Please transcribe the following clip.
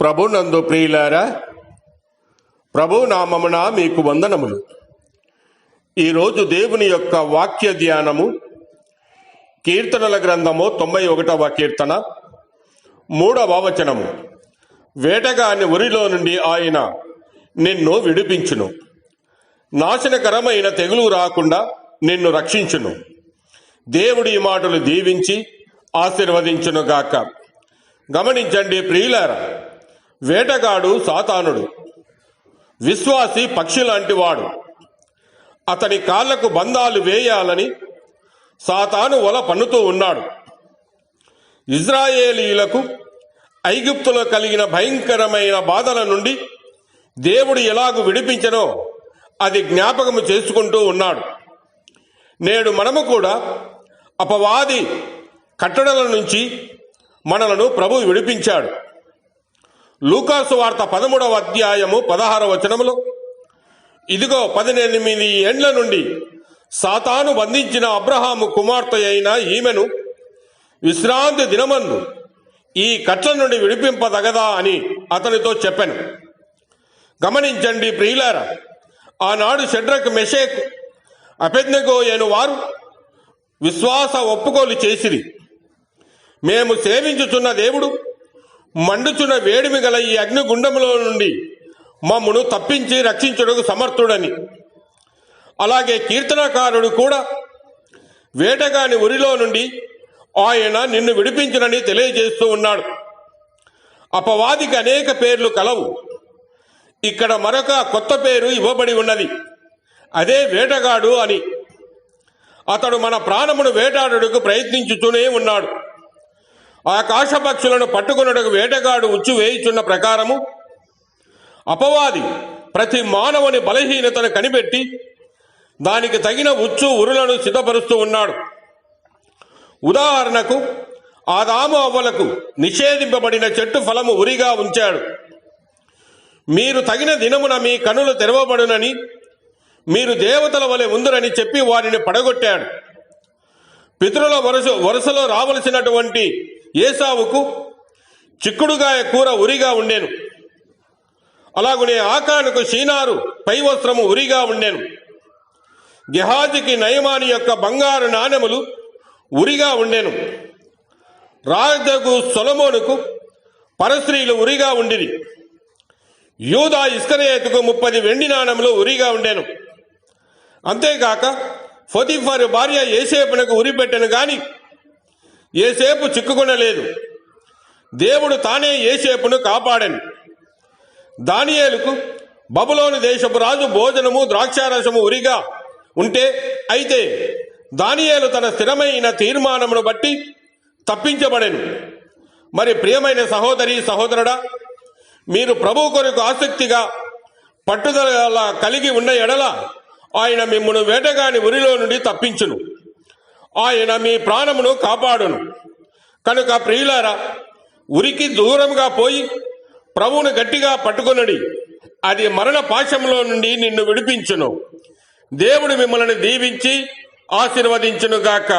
ప్రభునందు ప్రియులారా ప్రభు నామమున మీకు వందనములు. ఈరోజు దేవుని యొక్క వాక్య ధ్యానము కీర్తనల గ్రంథము తొంభై ఒకటవ కీర్తన మూడవ వచనము. వేటగాని ఉరిలో నుండి ఆయన నిన్ను విడిపించును. నాశనకరమైన తెగులు రాకుండా నిన్ను రక్షించును. దేవుడి మాటలు దీవించి ఆశీర్వదించునుగాక. గమనించండి ప్రియులారా వేటగాడు సాతానుడు. విశ్వాసి పక్షి లాంటివాడు అతని కాళ్ళకు బంధాలు వేయాలని సాతాను వల పన్నుతూ ఉన్నాడు. ఇజ్రాయేలీలకు ఐగుప్తులో కలిగిన భయంకరమైన బాధల నుండి దేవుడు ఎలాగూ విడిపించనో అది జ్ఞాపకము చేసుకుంటూ ఉన్నాడు. నేడు మనము కూడా అపవాది కట్టడల నుంచి మనలను ప్రభు విడిపించాడు. లూకాసు వార్త పదమూడవ అధ్యాయము పదహార వచనములో ఇదిగో పదినెనిమిది ఏండ్ల నుండి సాతాను బంధించిన అబ్రహాము కుమార్తె అయిన ఈమెను విశ్రాంతి దినమందు ఈ కట్ల నుండి విడిపింపదగదా అని అతనితో చెప్పాను. గమనించండి ప్రియులారా ఆనాడు షడ్రక్ మెషేక్ అపెజ్ఞగో అయిన వారు విశ్వాస ఒప్పుకోలు చేసిరి. మేము సేవించుచున్న దేవుడు మండుచున్న వేడిమి గల ఈ అగ్నిగుండములో నుండి మమ్మను తప్పించి రక్షించుటకు సమర్థుడని. అలాగే కీర్తనకారుడు కూడా వేటగాని ఉరిలో నుండి ఆయన నిన్ను విడిపించునని తెలియజేస్తూ ఉన్నాడు. అపవాదికి అనేక పేర్లు కలవు. ఇక్కడ మరొక కొత్త పేరు ఇవ్వబడి ఉన్నది. అదే వేటగాడు అని. అతడు మన ప్రాణమును వేటాడుటకు ప్రయత్నించుతూనే ఉన్నాడు. ఆకాశ పక్షులను పట్టుకున్నటకు వేటగాడు ఉచ్చు వేయుచున్న ప్రకారము అపవాది ప్రతి మానవుని బలహీనతను కనిపెట్టి దానికి తగిన ఉచ్చు ఉరులను సిద్ధపరుస్తూ ఉన్నాడు. ఉదాహరణకు ఆదాము అవ్వలకు నిషేధింపబడిన చెట్టు ఫలము ఉరిగా ఉంచాడు. మీరు తగిన దినమున మీ కనులు తెరవబడునని మీరు దేవతల వలె ఉందరని చెప్పి వారిని పడగొట్టాడు. పితృల వరుస వరుసలో రావలసినటువంటి ఏసావుకు చిక్కుడుగాయ కూర ఉరిగా ఉండేను. అలాగునే ఆకానుకు షీనారు పై వస్త్రము ఉరిగా ఉండేను. గెహాజికి నయమాని యొక్క బంగారు నాణెములు ఉరిగా ఉండెను. రాజగు సొలమోనుకు పరస్త్రీలు ఉరిగా ఉండిరి. యూదా ఇస్కరేతుకు ముప్పది వెండి నాణెములు ఉరిగా ఉండెను. అంతేకాక ఫొతిఫర్ భార్య ఏసేపునకు ఉరి పెట్టెను గాని ఏసేపు చిక్కుకొనలేదు. దేవుడు తానే ఏసేపును కాపాడను. దానియేలుకు బబులోని దేశపు రాజు భోజనము ద్రాక్షారసము ఉరిగా ఉంటే అయితే దానియేలు తన స్థిరమైన తీర్మానమును బట్టి తప్పించబడెను. మరి ప్రియమైన సహోదరి సహోదరుడా మీరు ప్రభు కొరకు ఆసక్తిగా పట్టుదల కలిగి ఉన్న ఎడల ఆయన మిమ్మను వేటగాని ఉరిలో నుండి తప్పించును. ఆయన మీ ప్రాణమును కాపాడును. కనుక ప్రియులారా ఉరికి దూరంగా పోయి ప్రభువును గట్టిగా పట్టుకొనడి. అది మరణ పాశంలో నుండి నిన్ను విడిపించును. దేవుడు మిమ్మల్ని దీవించి ఆశీర్వదించునుగాక.